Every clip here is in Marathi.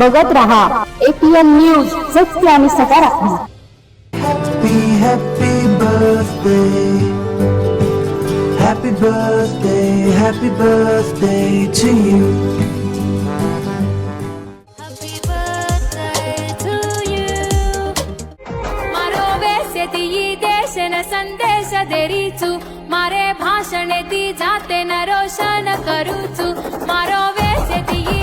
बघत राहा एटीएन न्यूज सत्य आणि सकारात्मक Happy, happy birthday. Happy birthday, happy birthday to you. संदेश मारे भाषण ती जाते न रोशन करूचू मारो वेश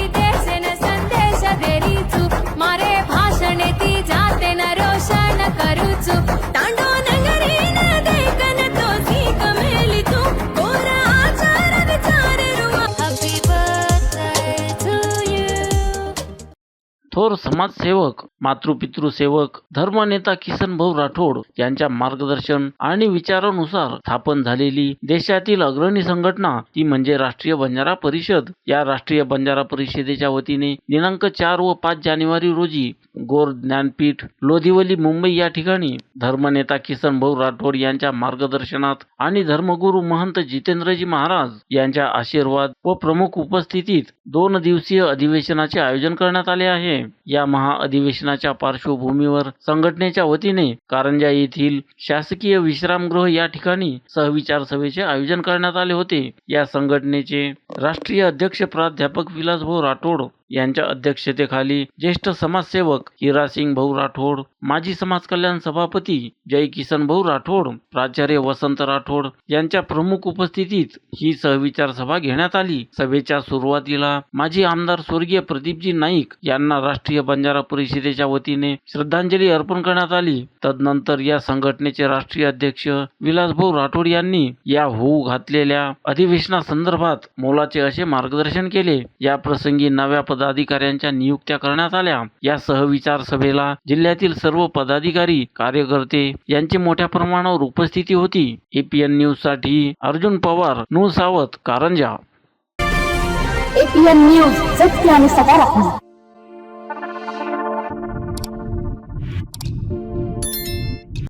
थोर समाजसेवक मातृपितृ सेवक धर्मनेता किसन भाऊ राठोड यांच्या मार्गदर्शन आणि विचारानुसार स्थापन झालेली देशातील अग्रणी संघटना ती म्हणजे राष्ट्रीय बंजारा परिषद. या राष्ट्रीय बंजारा परिषदेच्या वतीने दिनांक चार व पाच जानेवारी रोजी गोर ज्ञानपीठ लोधिवली मुंबई या ठिकाणी धर्मनेता किसन भाऊ राठोड यांच्या मार्गदर्शनात आणि धर्मगुरू महंत जितेंद्रजी महाराज यांच्या आशीर्वाद व प्रमुख उपस्थितीत दोन दिवसीय अधिवेशनाचे आयोजन करण्यात आले आहे. या महाअधिवेशनाच्या पार्श्वभूमीवर संघटनेच्या वतीने कारंजा येथील शासकीय विश्रामगृह या ठिकाणी सहविचार सभेचे आयोजन करण्यात आले होते. या संघटनेचे राष्ट्रीय अध्यक्ष प्राध्यापक विलासभाऊ राठोड यांच्या अध्यक्षतेखाली ज्येष्ठ समाजसेवक हिरासिंग भाऊ राठोड माजी समाज कल्याण सभापती जय किसन भाऊ राठोड प्राचार्य वसंत राठोड यांच्या प्रमुख उपस्थितीत ही सहविचार सभा घेण्यात आली. सभेच्या सुरुवातीला माजी आमदार स्वर्गीय प्रदीपजी नाईक यांना राष्ट्रीय बंजारा परिषदेच्या वतीने श्रद्धांजली अर्पण करण्यात आली. तदनंतर या संघटनेचे राष्ट्रीय अध्यक्ष विलासभाऊ राठोड यांनी या होऊ घातलेल्या अधिवेशनासंदर्भात मोलाचे असे मार्गदर्शन केले. या प्रसंगी नव्या पदाधिकाऱ्यांच्या नियुक्त्या करण्यात आल्या. या सहविचार सभेला जिल्ह्यातील सर्व पदाधिकारी कार्यकर्ते यांची मोठ्या प्रमाणावर उपस्थिती होती. एपीएन न्यूजसाठी अर्जुन पवार नू सावत कारंजा. एपीएन न्यूज सत्य आणि सकारात्मक.